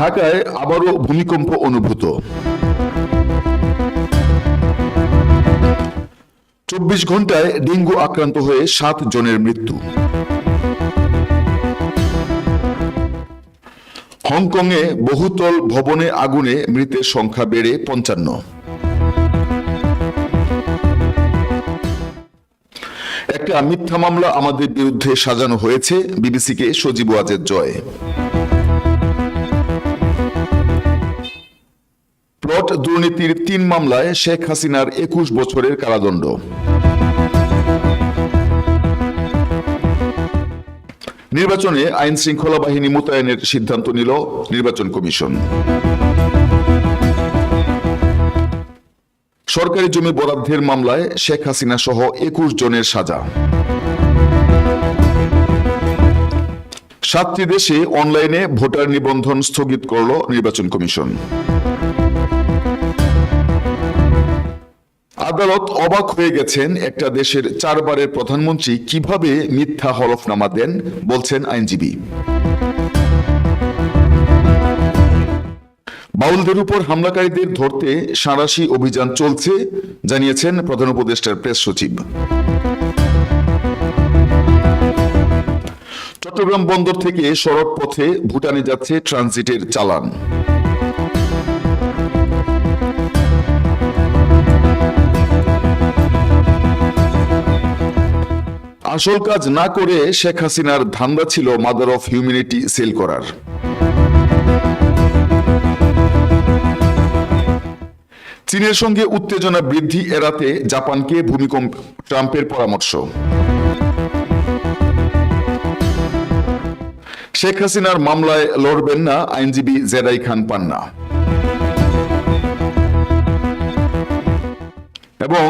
ঢাকায় আবারও ভূমিকম্প অনুভূত। চব্বিশ ঘন্টায় ডেঙ্গু আক্রান্ত হয়ে সাত জনের মৃত্যু। হংকংয়ে বহুতল ভবনে আগুনে মৃতের সংখ্যা বেড়ে পঞ্চান্ন। একটা মিথ্যা মামলা আমাদের বিরুদ্ধে সাজানো হয়েছে, বিবিসিকে সজীব ওয়াজের জয়। দুর্নীতির তিন মামলায় শেখ হাসিনার একুশ বছরের কারাদণ্ড। নির্বাচনে আইন শৃঙ্খলা বাহিনী মোতায়েনের সিদ্ধান্ত নিল নির্বাচন কমিশন। সরকারি জমি বরাদ্দের মামলায় শেখ হাসিনা সহ একুশ জনের সাজা। সাতটি দেশে অনলাইনে ভোটার নিবন্ধন স্থগিত করল নির্বাচন কমিশন। আদালত অবাক হয়ে গেছেন একটা দেশের চারবারের প্রধানমন্ত্রী কীভাবে মিথ্যা হলফনামা দেন, বলছেন আইনজীবী। বাউলদের উপর হামলাকারীদের ধরতে সাঁড়াশি অভিযান চলছে, জানিয়েছেন প্রধান উপদেষ্টার প্রেস সচিব। চট্টগ্রাম বন্দর থেকে সড়ক পথে ভুটানে যাচ্ছে ট্রানজিটের চালান। আসল কাজ না করে শেখ হাসিনার ধান্দা ছিল মাদার অফ হিউম্যানিটি সেল করার। চীনের সঙ্গে উত্তেজনা বৃদ্ধি এড়াতে জাপানকে ভূমিকম্প, ট্রাম্পের পরামর্শ। শেখ হাসিনার মামলায় লড়বেন না আইনজীবী জেদাই খান পান্না। এবং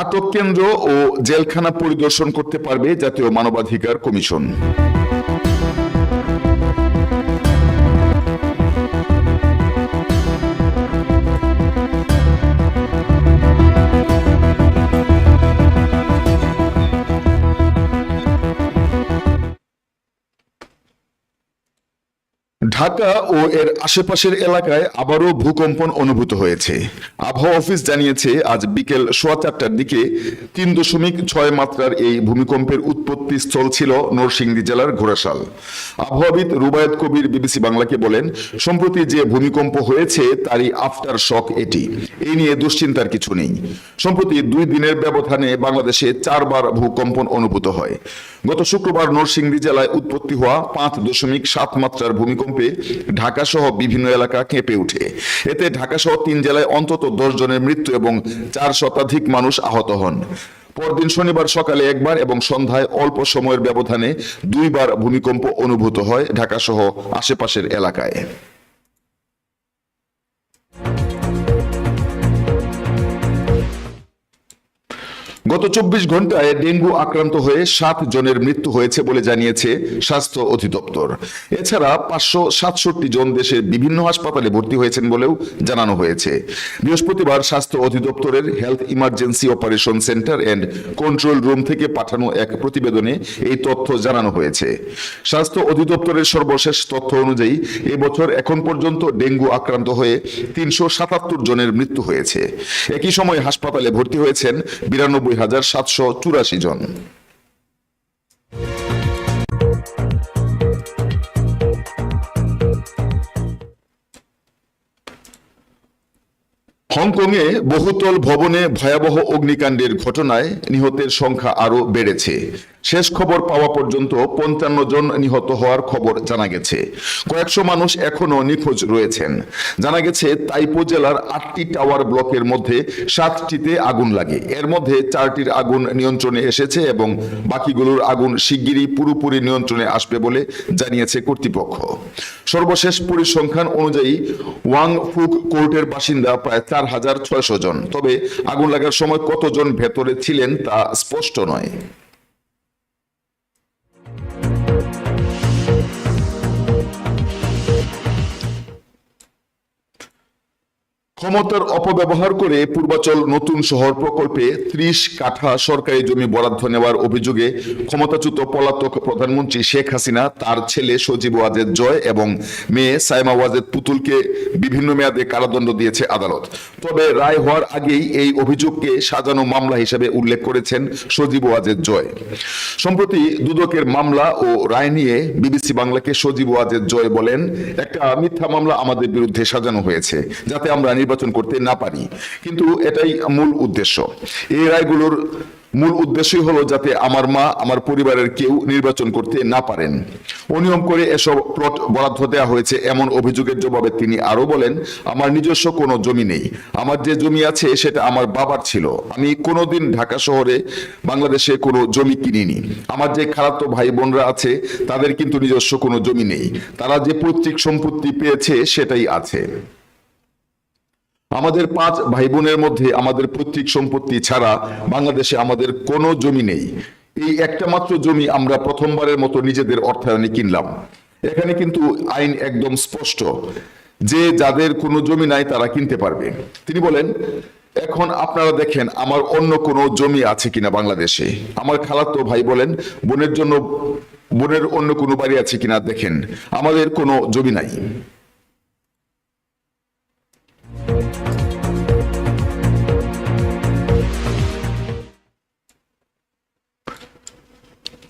আটক কেন্দ্র ও জেলখানা পরিদর্শন করতে পারবে জাতীয় মানবাধিকার কমিশন। ঢাকা ও এর আশেপাশের এলাকায় আবারও ভূকম্পন অনুভূত হয়েছে। আবহাওয়া অফিস জানিয়েছে, আজ বিকেল সোয়া চারটার দিকে তিন দশমিক ছয় মাত্রার এই ভূমিকম্পের উৎপত্তি স্থল ছিল নরসিংদী জেলার ঘোড়াশাল। আবহাওয়াবিদ রুবায়ত কবির বিবিসি বাংলাকে বলেন, সম্প্রতি যে ভূমিকম্প হয়েছে, তারই আফটার শক এটি। এই নিয়ে দুশ্চিন্তার কিছু নেই। সম্প্রতি দুই দিনের ব্যবধানে বাংলাদেশে চারবার ভূকম্পন অনুভূত হয়। গত শুক্রবার নরসিংদী জেলায় উৎপত্তি হওয়া পাঁচ দশমিক সাত মাত্রার ভূমিকম্পে ঢাকা সহ বিভিন্ন এলাকা কেঁপে ওঠে। এতে ঢাকা সহ তিন জেলায় অন্তত দশ জনের মৃত্যু এবং চার শতাধিক মানুষ আহত হন। পরদিন শনিবার সকালে একবার এবং সন্ধ্যায় অল্প সময়ের ব্যবধানে দুইবার ভূমিকম্প অনুভূত হয় ঢাকা সহ আশেপাশের এলাকায়। গত চব্বিশ ঘন্টায় ডেঙ্গু আক্রান্ত হয়ে সাত জনের মৃত্যু হয়েছে বলে জানিয়েছে স্বাস্থ্য অধিদপ্তর। এছাড়া পাঁচশো সাতষট্টি জন দেশের বিভিন্ন হাসপাতালে ভর্তি হয়েছেন বলেও জানানো হয়েছে। বৃহস্পতিবার স্বাস্থ্য অধিদপ্তরের health emergency operation centre and control room থেকে পাঠানো এক প্রতিবেদনে এই তথ্য জানানো হয়েছে। স্বাস্থ্য অধিদপ্তরের সর্বশেষ তথ্য অনুযায়ী এবছর এখন পর্যন্ত ডেঙ্গু আক্রান্ত হয়ে তিনশো সাতাত্তর জনের মৃত্যু হয়েছে। একই সময় হাসপাতালে ভর্তি হয়েছেন বিরানব্বই হাজার সাতশো চুরাশি জন। হংকংয়ে বহুতল ভবনে ভয়াবহ অগ্নিকাণ্ডের ঘটনায় নিহতের সংখ্যা আরও বেড়েছে। শেষ খবর পাওয়া পর্যন্ত পঞ্চান্ন জন নিহত হওয়ার খবর জানা গেছে। কয়েকশো মানুষ এখনও নিখোঁজ রয়েছেন। জানা গেছে, তাইপো জেলার আটটি টাওয়ার ব্লকের মধ্যে সাতটিতে আগুন লাগে। এর মধ্যে চারটির আগুন নিয়ন্ত্রণে এসেছে এবং বাকিগুলোর আগুন শিগগিরই পুরোপুরি নিয়ন্ত্রণে আসবে বলে জানিয়েছে কর্তৃপক্ষ। সর্বশেষ পরিসংখ্যান অনুযায়ী ওয়াং ফুক কোর্টের বাসিন্দা প্রায় চার হাজার ছয়শো জন। তবে আগুন লাগার সময় কতজন ভেতরে ছিলেন তা স্পষ্ট নয়। ক্ষমতার অপব্যবহার করে পূর্বাচল নতুন শহর প্রকল্পে ত্রিশ কাঠা সরকারি জমি বরাদ্দ নেওয়ার অভিযোগে ক্ষমতাচ্যুত পলাতক প্রধানমন্ত্রী শেখ হাসিনা, তার ছেলে সজীব ওয়াজেদ জয় এবং মেয়ে সাইমা ওয়াজেদ পুতুলকে বিভিন্ন মেয়াদে কারাদণ্ড দিয়েছে আদালত। তবে রায় হওয়ার আগেই এই অভিযোগকে সাজানো মামলা হিসেবে উল্লেখ করেছেন সজীব ওয়াজেদ জয়। সম্প্রতি দুদকের মামলা ও রায় নিয়ে বিবিসি বাংলাকে সজীব ওয়াজেদ জয় বলেন, একটা মিথ্যা মামলা আমাদের বিরুদ্ধে সাজানো হয়েছে, যাতে আমরা নির্বাচন করতে না পারি। কিন্তু এটাই মূল উদ্দেশ্য। এই রায়গুলোর মূল উদ্দেশ্যই হলো যাতে আমার মা, আমার পরিবারের কেউ নির্বাচন করতে না পারেন। অনিয়ম করে এসব প্লট বরাদ্দ দেওয়া হয়েছে এমন অভিযোগের জবাবে তিনি আরও বলেন, আমার নিজস্ব কোনো জমি নেই। আমার যে জমি আছে সেটা আমার বাবার ছিল। আমি কোনোদিন ঢাকা শহরে বাংলাদেশে কোনো জমি কিনিনি। আমার যে খারাপ ভাই বোনরা আছে, তাদের কিন্তু নিজস্ব কোনো জমি নেই। তারা যে পৈতৃক সম্পত্তি পেয়েছে সেটাই আছে। আমাদের পাঁচ ভাই বোনের মধ্যে আমাদের পৈতৃক সম্পত্তি ছাড়া বাংলাদেশে আমাদের কোনো জমি নেই। এই একটা মাত্র জমি আমরা প্রথমবারের মতো নিজেদের অর্থায়নে কিনলাম। এখানে কিন্তু আইন একদম স্পষ্ট। যে যাদের কোনো জমি নাই তারা কিনতে পারবে। তিনি বলেন, এখন আপনারা দেখেন আমার অন্য কোনো জমি আছে কিনা বাংলাদেশে। আমার খালাতো ভাই বলেন, বোনের জন্য, বোনের অন্য কোনো বাড়ি আছে কিনা দেখেন। আমাদের কোনো জমি নাই।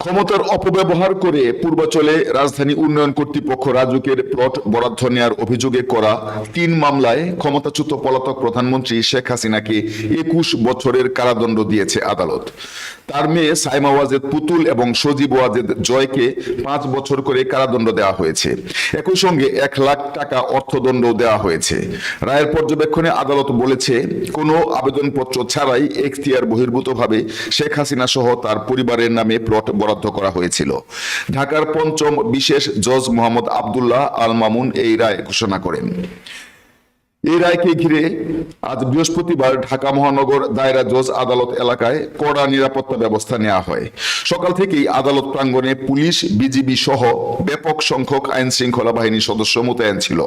ক্ষমতার অপব্যবহার করে পূর্বাচলে রাজধানী উন্নয়ন কর্তৃপক্ষ রাজুকের প্লট বরাদ্দ নেওয়ার অভিযোগে করা তিন মামলায় ক্ষমতাচ্যুত পলাতক প্রধানমন্ত্রী শেখ হাসিনাকে একুশ বছরের কারাদণ্ড দিয়েছে আদালত। তার মেয়ে সাইমা ওয়াজেদ পুতুল এবং সজীব ওয়াজেদ জয়কে পাঁচ বছর করে কারাদণ্ড দেওয়া হয়েছে। একই সঙ্গে এক লাখ টাকা অর্থদণ্ড দেওয়া হয়েছে। রায়ের পর্যবেক্ষণে আদালত বলেছে, কোনো আবেদনপত্র ছাড়াই এখতিয়ার বহির্ভূতভাবে শেখ হাসিনা সহ তার পরিবারের নামে প্লট বরাদ্দ করা হয়েছিল। ঢাকার পঞ্চম বিশেষ জজ মোহাম্মদ আবদুল্লাহ আল মামুন এই রায় ঘোষণা করেন। এই রায়কে ঘিরে আজ বৃহস্পতিবার ঢাকা মহানগর দায়রা জজ আদালত এলাকায় কড়া নিরাপত্তা ব্যবস্থা নেওয়া হয়। সকাল থেকেই আদালত প্রাঙ্গণে পুলিশ, বিজিবি সহ ব্যাপক সংখ্যক আইন শৃঙ্খলা বাহিনীর সদস্য মোতায়েন ছিল।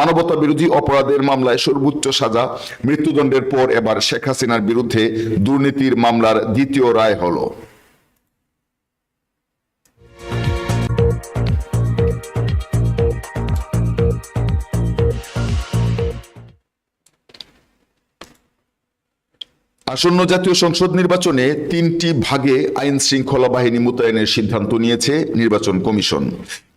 মানবতা বিরোধী অপরাধের মামলায় সর্বোচ্চ সাজা, মৃত্যুদণ্ডের পর এবার শেখ হাসিনার বিরুদ্ধে দুর্নীতির মামলার দ্বিতীয় রায় হলো। আসন্ন জাতীয় সংসদ নির্বাচনে তিনটি ভাগে আইন শৃঙ্খলা বাহিনী মোতায়েনের সিদ্ধান্ত নিয়েছে নির্বাচন কমিশন।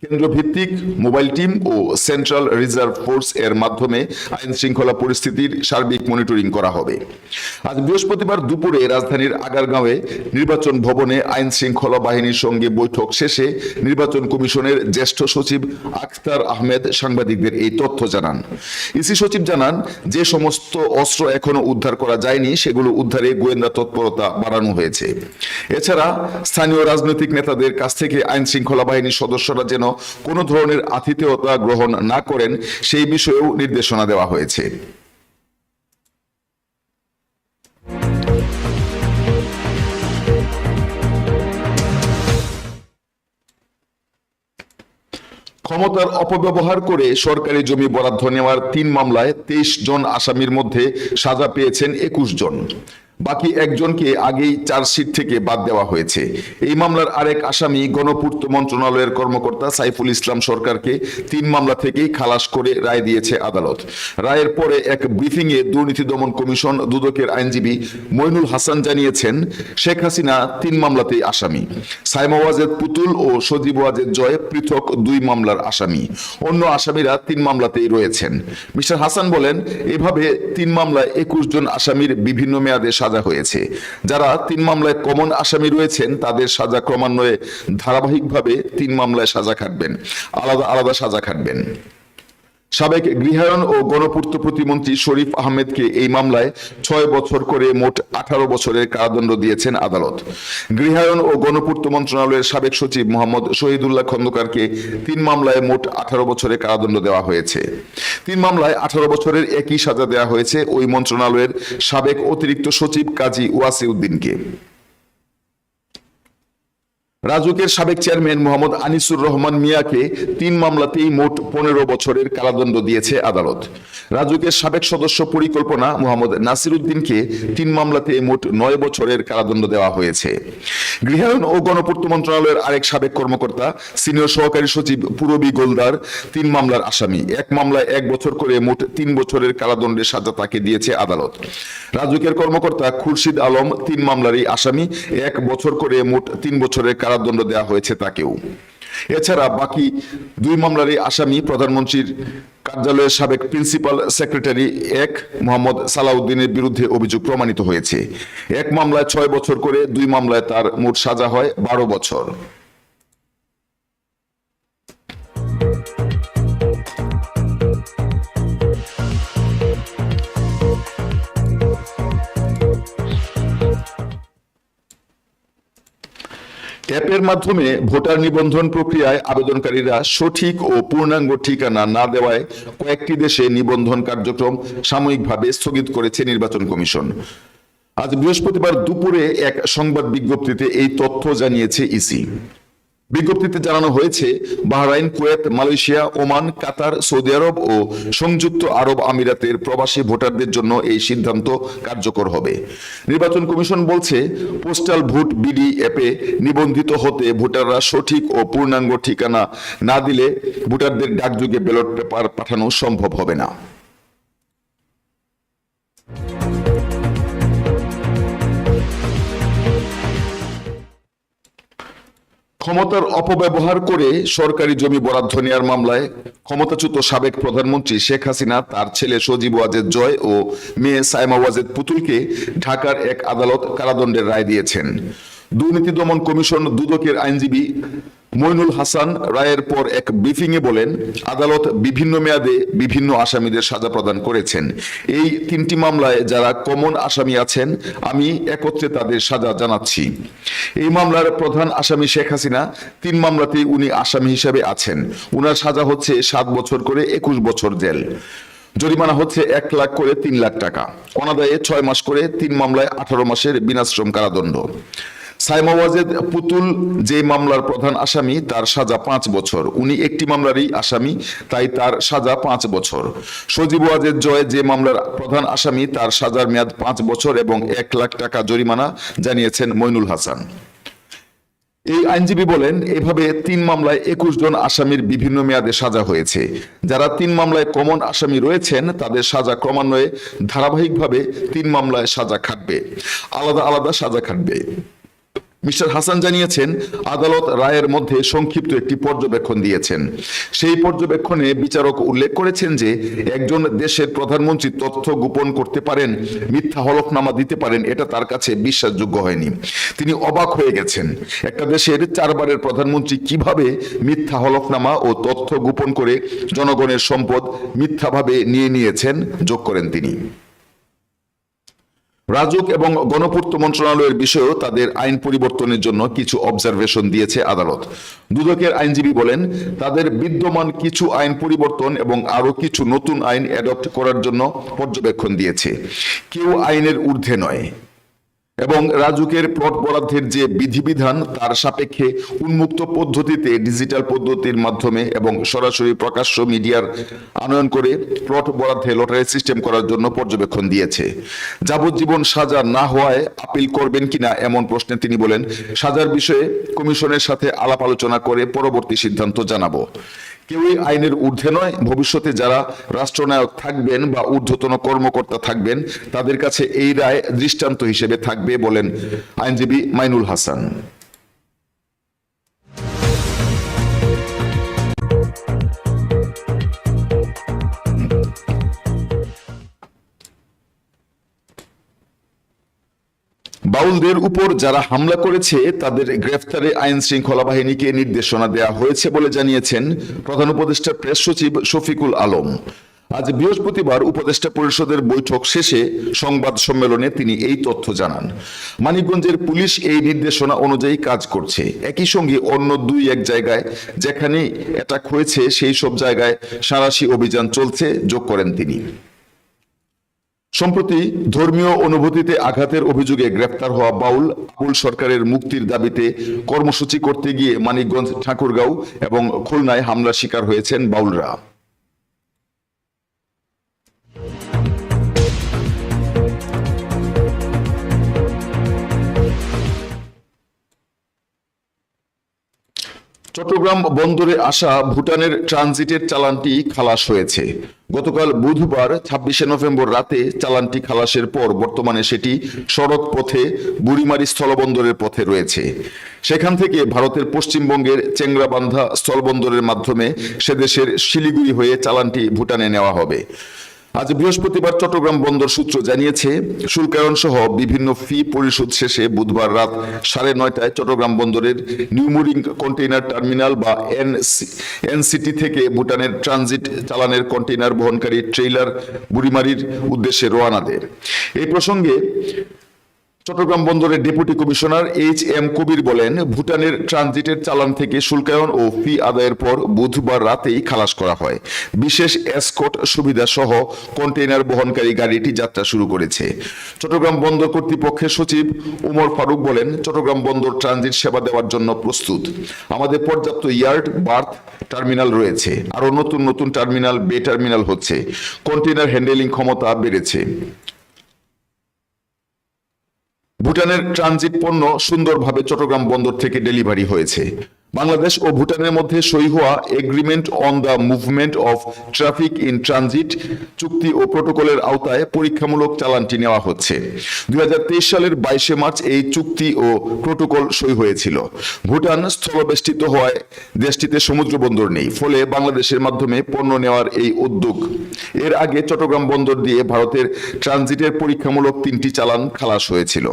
কেন্দ্র ভিত্তিক মোবাইল টিম ও সেন্ট্রাল রিজার্ভ ফোর্স এর মাধ্যমে আইন শৃঙ্খলা পরিস্থিতির সার্বিক মনিটরিং করা হবে। আজ বৃহস্পতিবার দুপুরে রাজধানীর আগারগাঁওয়ে নির্বাচন ভবনে আইন শৃঙ্খলা বাহিনীর সঙ্গে বৈঠক শেষে নির্বাচন কমিশনের জ্যেষ্ঠ সচিব আখতার আহমেদ সাংবাদিকদের এই তথ্য জানান। ইসি সচিব জানান, যে সমস্ত অস্ত্র এখনও উদ্ধার করা যায়নি, সেগুলো উদ্ধারে গোয়েন্দা তৎপরতা বাড়ানো হয়েছে। এছাড়া স্থানীয় রাজনৈতিক নেতাদের কাছ থেকে আইন শৃঙ্খলা বাহিনীর সদস্যরা যেন কোনো ধরনের আতিথেয়তা গ্রহণ না করেন, সেই বিষয়েও নির্দেশনা দেওয়া হয়েছে। ক্ষমতার অপব্যবহার করে সরকারি জমি বরাদ্দ নেওয়ার তিন মামলায় তেইশ জন আসামির মধ্যে সাজা পেয়েছেন একুশ জন। বাকি একজনকে আগেই চার্জশিট থেকে বাদ দেওয়া হয়েছে। এই মামলার আরেক আসামি গণপূর্ত মন্ত্রণালয়ের কর্মকর্তা সাইফুল ইসলাম সরকারকে তিন মামলা থেকেই খালাস করে রায় দিয়েছে আদালত। রায়ের পরে এক ব্রিফিংয়ে দুর্নীতি দমন কমিশন দুদকের আইনজীবী মইনুল হাসান জানিয়েছেন, শেখ হাসিনা তিন মামলাতেই আসামি। সাইমা ওয়াজেদ পুতুল ও সজীব ওয়াজেদ জয় পৃথক দুই মামলার আসামি। অন্য আসামিরা তিন মামলাতেই রয়েছেন। মিস্টার হাসান বলেন, এভাবে তিন মামলায় একুশ জন আসামির বিভিন্ন মেয়াদে সাজা হয়েছে। যারা তিন মামলায় কমন আসামি রয়েছেন, তাদের সাজা ক্রমান্বয়ে ধারাবাহিকভাবে তিন মামলায় সাজা খাটবেন আলাদা আলাদা সাজা খাটবেন সাবেক গৃহায়ন ও গণপূর্ত প্রতিমন্ত্রী শরীফ আহমেদকে এই মামলায় ছয় বছর করে মোট আঠারো বছরের কারাদণ্ড দিয়েছেন আদালত। গৃহায়ন ও গণপূর্ত মন্ত্রণালয়ের সাবেক সচিব মোহাম্মদ শহীদুল্লাহ খন্দকারকে তিন মামলায় মোট আঠারো বছরের কারাদণ্ড দেওয়া হয়েছে। তিন মামলায় আঠারো বছরের একই সাজা দেওয়া হয়েছে ওই মন্ত্রণালয়ের সাবেক অতিরিক্ত সচিব কাজী ওয়াসি উদ্দিনকে রাজুকের সাবেক চেয়ারম্যান মোহাম্মদ আনিসুর রহমান মিয়াকে তিন মামলাতেই মোট পনেরো বছরের কারাদণ্ড দিয়েছে আদালত। রাজুকের সাবেক সদস্য পরিকল্পনা মোহাম্মদ নাসির উদ্দিনকে তিন মামলাতে মোট নয় বছরের কারাদণ্ড দেওয়া হয়েছে। গৃহায়ন ও গণপূর্ত মন্ত্রণালয়ের আরেক সাবেক কর্মকর্তা, সিনিয়র সহকারী সচিব পুরবী গোলদার তিন মামলার আসামি। এক মামলায় এক বছর করে মোট তিন বছরের কারাদণ্ডের সাজা তাকে দিয়েছে আদালত। রাজুকের কর্মকর্তা খুরশিদ আলম তিন মামলারই আসামি। এক বছর করে মোট তিন বছরের কারাদণ্ড দেওয়া হয়েছে তাকেও। এছাড়া বাকি দুই মামলারই আসামি প্রধানমন্ত্রীর কার্যালয়ের সাবেক প্রিন্সিপাল সেক্রেটারি এক মোহাম্মদ সালাউদ্দিনের বিরুদ্ধে অভিযোগ প্রমাণিত হয়েছে। এক মামলায় ছয় বছর করে দুই মামলায় তার মোট সাজা হয় বারো বছর। অ্যাপের মাধ্যমে ভোটার নিবন্ধন প্রক্রিয়ায় আবেদনকারীরা সঠিক ও পূর্ণাঙ্গ ঠিকানা না দেওয়ায় কয়েকটি দেশে নিবন্ধন কার্যক্রম সাময়িকভাবে স্থগিত করেছে নির্বাচন কমিশন। আজ বৃহস্পতিবার দুপুরে এক সংবাদ বিজ্ঞপ্তিতে এই তথ্য জানিয়েছে ইসি। বিজ্ঞপ্তিতে জানানো হয়েছে, Bahrain, Kuwait, Malaysia, Oman, Qatar, Saudi Arab ও সংযুক্ত আরব আমিরাতের প্রবাসী ভোটারদের জন্য এই সিদ্ধান্ত কার্যকর হবে। নির্বাচন কমিশন বলছে, পোস্টাল ভোট বিডি অ্যাপে নিবন্ধিত হতে ভোটাররা সঠিক ও পূর্ণাঙ্গ ঠিকানা না দিলে ভোটারদের ডাকযোগে ব্যালট পেপার পাঠানো সম্ভব হবে না। ক্ষমতার অপব্যবহার করে সরকারি জমি বরাদ্দ নেওয়ার মামলায় ক্ষমতাচ্যুত সাবেক প্রধানমন্ত্রী শেখ হাসিনা, তার ছেলে সজীব ওয়াজেদ জয় ও মেয়ে সাইমা ওয়াজেদ পুতুলকে ঢাকার এক আদালত কারাদণ্ডের রায় দিয়েছেন। দুর্নীতি দমন কমিশন দুদকের আইনজীবী মইনুল হাসান রায়ের পর এক ব্রিফিংয়ে বলেন, আদালত বিভিন্ন মেয়াদে বিভিন্ন আসামিদের সাজা প্রদান করেছেন। এই তিনটি মামলায় যারা কমন আসামি আছেন, আমি একত্রে তাদের সাজা জানাচ্ছি। এই মামলার প্রধান আসামি শেখ হাসিনা, তিন মামলাতেই উনি আসামি হিসেবে আছেন। উনার সাজা হচ্ছে সাত বছর করে একুশ বছর জেল। জরিমানা হচ্ছে এক লাখ করে তিন লাখ টাকা। অনাদায়ে ছয় মাস করে তিন মামলায় আঠারো মাসের বিনাশ্রম কারাদণ্ড। সাইমা ওয়াজেদ পুতুল যে মামলার প্রধান আসামি, তার সাজা পাঁচ বছর। উনি একটি মামলারই আসামি, তাই তার সাজা পাঁচ বছর। সজীব ওয়াজেদ জয় যে মামলার প্রধান আসামি, তার সাজার মেয়াদ পাঁচ বছর এবং এক লাখ টাকা জরিমানা জানিয়েছেন মইনুল হাসান। এই আইনজীবী বলেন, এভাবে তিন মামলায় একুশ জন আসামির বিভিন্ন মেয়াদে সাজা হয়েছে। যারা তিন মামলায় কমন আসামি রয়েছেন, তাদের সাজা ক্রমান্বয়ে ধারাবাহিকভাবে তিন মামলায় সাজা খাটবে। আলাদা আলাদা সাজা খাটবে। মিস্টার হাসান জানিয়েছেন, আদালত রায়ের মধ্যে সংক্ষিপ্ত একটি পর্যবেক্ষণ দিয়েছেন। সেই পর্যবেক্ষণে বিচারক উল্লেখ করেছেন যে, একজন দেশের প্রধানমন্ত্রী তথ্য গোপন করতে পারেন, মিথ্যা হলফনামা দিতে পারেন, এটা তার কাছে বিশ্বাসযোগ্য হয়নি। তিনি অবাক হয়ে গেছেন, একটা দেশের চারবারের প্রধানমন্ত্রী কীভাবে মিথ্যা হলফনামা ও তথ্য গোপন করে জনগণের সম্পদ মিথ্যাভাবে নিয়ে নিয়েছেন, যোগ করেন তিনি। রাজুক এবং গণপূর্ত মন্ত্রণালয়ের বিষয়েও তাদের আইন পরিবর্তনের জন্য কিছু অবজারভেশন দিয়েছে আদালত। দুদকের আইনজীবী বলেন, তাদের বিদ্যমান কিছু আইন পরিবর্তন এবং আরও কিছু নতুন আইন অ্যাডপ্ট করার জন্য পর্যবেক্ষণ দিয়েছে। কেউ আইনের ঊর্ধ্বে নয়। এবং রাজুকের প্লট বরাদ্দের যে বিধিবিধান, তার সাপেক্ষে উন্মুক্ত পদ্ধতিতে ডিজিটাল পদ্ধতির মাধ্যমে এবং সরাসরি প্রকাশ্য মিডিয়ার আনয়ন করে প্লট বরাদ্দে লটারি সিস্টেম করার জন্য পর্যবেক্ষণ দিয়েছে। যাবজ্জীবন সাজা না হওয়ায় আপিল করবেন কিনা এমন প্রশ্নে তিনি বলেন, সাজার বিষয়ে কমিশনের সাথে আলাপ আলোচনা করে পরবর্তী সিদ্ধান্ত জানাব। কেউই আইনের ঊর্ধ্বে নয়। ভবিষ্যতে যারা রাষ্ট্রনায়ক থাকবেন বা ঊর্ধ্বতন কর্মকর্তা থাকবেন, তাদের কাছে এই রায় দৃষ্টান্ত হিসেবে থাকবে বলেন আইনজীবী মাইনুল হাসান। বাউলদের উপর যারা হামলা করেছে, তাদের গ্রেফতারে আইন শৃঙ্খলা বাহিনীকে নির্দেশনা দেওয়া হয়েছে বলে জানিয়েছেন প্রধান উপদেষ্টা প্রেস সচিব শফিকুল আলম। আজ বৃহস্পতিবার উপদেষ্টা পরিষদের বৈঠক শেষে সংবাদ সম্মেলনে তিনি এই তথ্য জানান। মানিকগঞ্জের পুলিশ এই নির্দেশনা অনুযায়ী কাজ করছে। একই সঙ্গে অন্য দুই এক জায়গায় যেখানে অ্যাটাক হয়েছে, সেই সব জায়গায় সাঁড়াশি অভিযান চলছে, যোগ করেন তিনি। সম্প্রতি ধর্মীয় অনুভূতিতে আঘাতের অভিযোগে গ্রেপ্তার হওয়া বাউল বাউল সরকারের মুক্তির দাবিতে কর্মসূচি করতে গিয়ে মানিকগঞ্জ, ঠাকুরগাঁও এবং খুলনায় হামলার শিকার হয়েছেন বাউলরা। চট্টগ্রাম বন্দরে আসা ভুটানের ট্রানজিটের চালানটি খালাস হয়েছে। গতকাল বুধবার, ছাব্বিশে নভেম্বর রাতে চালানটি খালাসের পর বর্তমানে সেটি সড়ক পথে বুড়িমারি স্থলবন্দরের পথে রয়েছে। সেখান থেকে ভারতের পশ্চিমবঙ্গের চেংরাবান্ধা স্থলবন্দরের মাধ্যমে সেদেশের শিলিগুড়ি হয়ে চালানটি ভুটানে নেওয়া হবে। আজ বৃহস্পতিবার চট্টগ্রাম বন্দর সূত্র জানিয়েছে শুল্কায়ন সহ বিভিন্ন ফি পরিশোধ শেষে বুধবার রাত সাড়ে নয়টায় চট্টগ্রাম বন্দরের নিউমুরিং কন্টেইনার টার্মিনাল বা এনসিটি থেকে ভুটানের ট্রানজিট চালানের কন্টেইনার বহনকারী ট্রেইলার বুড়িমারির উদ্দেশ্যে রওনা দেয়। এই প্রসঙ্গে চট্টগ্রাম বন্দরের deputy commissioner H M Kabir বলেন, ভুটানের ট্রানজিটের চালান থেকে শুল্কায়ন ও ফি আদায়ের পর বুধবার রাতেই খালাস করা হয়। বিশেষ এসকট সুবিধা সহ কন্টেইনার বহনকারী গাড়িটি যাত্রা শুরু করেছে। চট্টগ্রাম বন্দর কর্তৃপক্ষের সচিব উমর ফারুক বলেন, চট্টগ্রাম বন্দর ট্রানজিট সেবা দেওয়ার জন্য প্রস্তুত। আমাদের পর্যাপ্ত ইয়ার্ড, বার্থ, টার্মিনাল রয়েছে। আরও নতুন নতুন টার্মিনাল, বে টার্মিনাল হচ্ছে। কন্টেইনার হ্যান্ডেলিং ক্ষমতা বেড়েছে। ভুটানের ট্রানজিট পণ্য সুন্দরভাবে চট্টগ্রাম বন্দর থেকে ডেলিভারি হয়েছে। বাংলাদেশ ও ভুটানের মধ্যে সই হওয়া agreement on the movement of traffic in transit চুক্তি ও প্রোটোকলের আওতায় পরীক্ষামূলক চালানটি নেওয়া হচ্ছে। দুই হাজার তেইশ সালের বাইশে মার্চ এই চুক্তি ও প্রোটোকল সই হয়েছিল। ভুটান স্থলবেষ্টিত হওয়ায় দেশটিতে সমুদ্র বন্দর নেই, ফলে বাংলাদেশের মাধ্যমে পণ্য নেওয়ার এই উদ্যোগ। এর আগে চট্টগ্রাম বন্দর দিয়ে ভারতের ট্রানজিটের পরীক্ষামূলক তিনটি চালান খালাস হয়েছিল।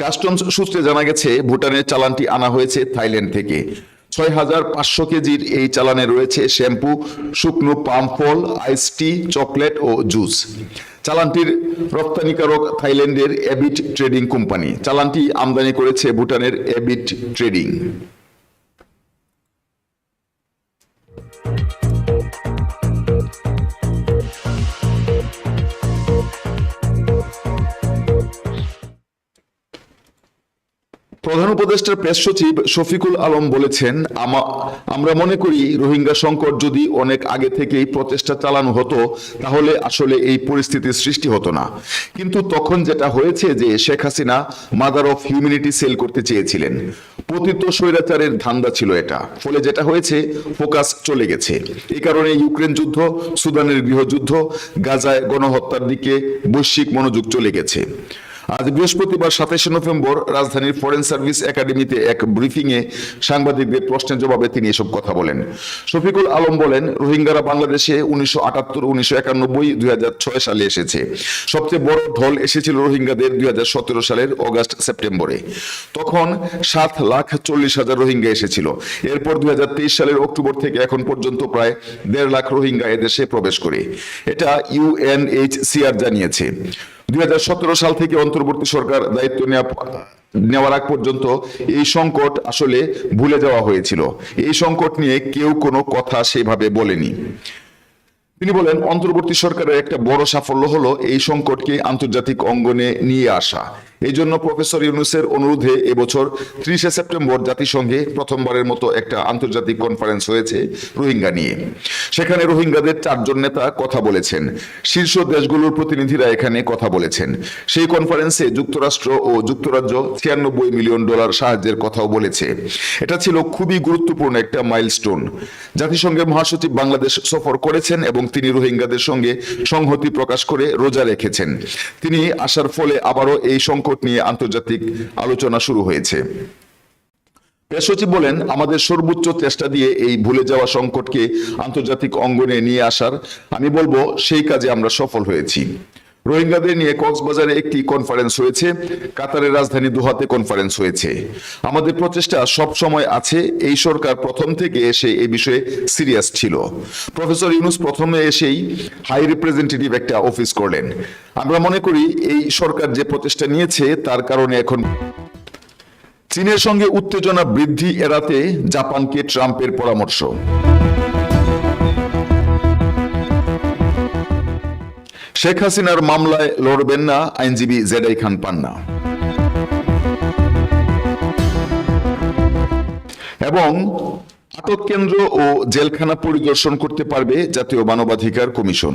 কাস্টমস সূত্রে জানা গেছে, ভুটানের চালানটি আনা হয়েছে থাইল্যান্ড থেকে। ছয় হাজার পাঁচশো কেজির এই চালানে রয়েছে শ্যাম্পু, শুকনো পাম ফল, আইস টি, চকলেট ও জুস। চালানটির রপ্তানিকারক থাইল্যান্ডের এবিট ট্রেডিং কোম্পানি। চালানটি আমদানি করেছে ভুটানের এবিট ট্রেডিং। প্রধান উপদেষ্টার প্রেস সচিব শফিকুল আলম বলেছেন আমরা মনে করি রোহিঙ্গা সংকট যদি অনেক আগে থেকেই প্রচেষ্টা চালানো হতো, তাহলে আসলে এই পরিস্থিতির সৃষ্টি হতো না। কিন্তু তখন যেটা হয়েছে যে Sheikh Hasina mother of humanity sell করতে চেয়েছিলেন। পতিত স্বৈরাচারের ধান্দা ছিল এটা। ফলে যেটা হয়েছে, ফোকাস চলে গেছে। এই কারণে ইউক্রেন যুদ্ধ, সুদানের গৃহযুদ্ধ, গাজায় গণহত্যার দিকে বৈশ্বিক মনোযোগ চলে গেছে। আজ বৃহস্পতিবার সাতাশে নভেম্বর রাজধানীর ফরেন সার্ভিস একাডেমিতে এক ব্রিফিং এ সাংবাদিকদের প্রশ্নের জবাবে তিনি এসব কথা বলেন। শফিকুল আলম বলেন, রোহিঙ্গারা বাংলাদেশে উনিশশো আটাত্তর, উনিশশো একানব্বই, দুই সালে এসেছে। সবচেয়ে বড় ঢল এসেছিল রোহিঙ্গাদের দুই হাজার সতেরো সালের অগাস্ট সেপ্টেম্বরে। তখন সাত লাখ চল্লিশ হাজার রোহিঙ্গা এসেছিল। এরপর দুই হাজার তেইশ সালের অক্টোবর থেকে এখন পর্যন্ত প্রায় দেড় লাখ রোহিঙ্গা এদেশে প্রবেশ করে। এটা ইউএনএইচসিআর জানিয়েছে। দুই সাল থেকে অন্তর্বর্তী সরকার দায়িত্ব নেওয়া নেওয়ার আগ পর্যন্ত এই সংকট আসলে ভুলে যাওয়া হয়েছিল। এই সংকট নিয়ে কেউ কোনো কথা সেভাবে বলেনি। তিনি বলেন, অন্তর্বর্তী সরকারের একটা বড় সাফল্য হলো এই সংকটকে আন্তর্জাতিক অঙ্গনে নিয়ে আসা। এই জন্য প্রফেসর ইউনুসের অনুরোধে এবছর ত্রিশে সেপ্টেম্বর জাতিসংঘে প্রথমবারের মতো একটা আন্তর্জাতিক কনফারেন্স হয়েছে রোহিঙ্গা নিয়ে। সেখানে রোহিঙ্গাদের চারজন নেতা কথা বলেছেন। শীর্ষ দেশগুলোর প্রতিনিধিরা এখানে কথা বলেছেন। সেই কনফারেন্সে যুক্তরাষ্ট্র ও যুক্তরাজ্য ছিয়ানব্বই মিলিয়ন ডলার সাহায্যের কথাও বলেছে। এটা ছিল খুবই গুরুত্বপূর্ণ একটা মাইলস্টোন। জাতিসংঘের মহাসচিব বাংলাদেশ সফর করেছেন এবং তিনি রোহিঙ্গাদের সঙ্গে সংহতি প্রকাশ করে রোজা রেখেছেন। তিনি আসার ফলে আবারও এই সংকট নিয়ে আন্তর্জাতিক আলোচনা শুরু হয়েছে। প্রেস সচিব বলেন, আমাদের সর্বোচ্চ চেষ্টা দিয়ে এই ভুলে যাওয়া সংকটকে আন্তর্জাতিক অঙ্গনে নিয়ে আসার, আমি বলব, সেই কাজে আমরা সফল হয়েছি। রোহিঙ্গাদের নিয়ে কক্সবাজারে একটি কনফারেন্স হয়েছে, কাতারের রাজধানী দোহাতে কনফারেন্স হয়েছে। আমাদের প্রচেষ্টা সব সময় আছে, এই সরকার প্রথম থেকে এসে এই বিষয়ে সিরিয়াস ছিল। প্রফেসর ইউনুস প্রথমে এসেই হাই রিপ্রেজেন্টেটিভ একটা অফিস করলেন। আমরা মনে করি এই সরকার যে প্রচেষ্টা নিয়েছে, তার কারণে এখন চীনের সঙ্গে উত্তেজনা বৃদ্ধি এড়াতে জাপানকে ট্রাম্পের পরামর্শ। শেখ হাসিনার মামলায় লড়বেন না, আইনজীবী জেডাই খান পান্না। এবং আটক কেন্দ্র ও জেলখানা পরিদর্শন করতে পারবে জাতীয় মানবাধিকার কমিশন।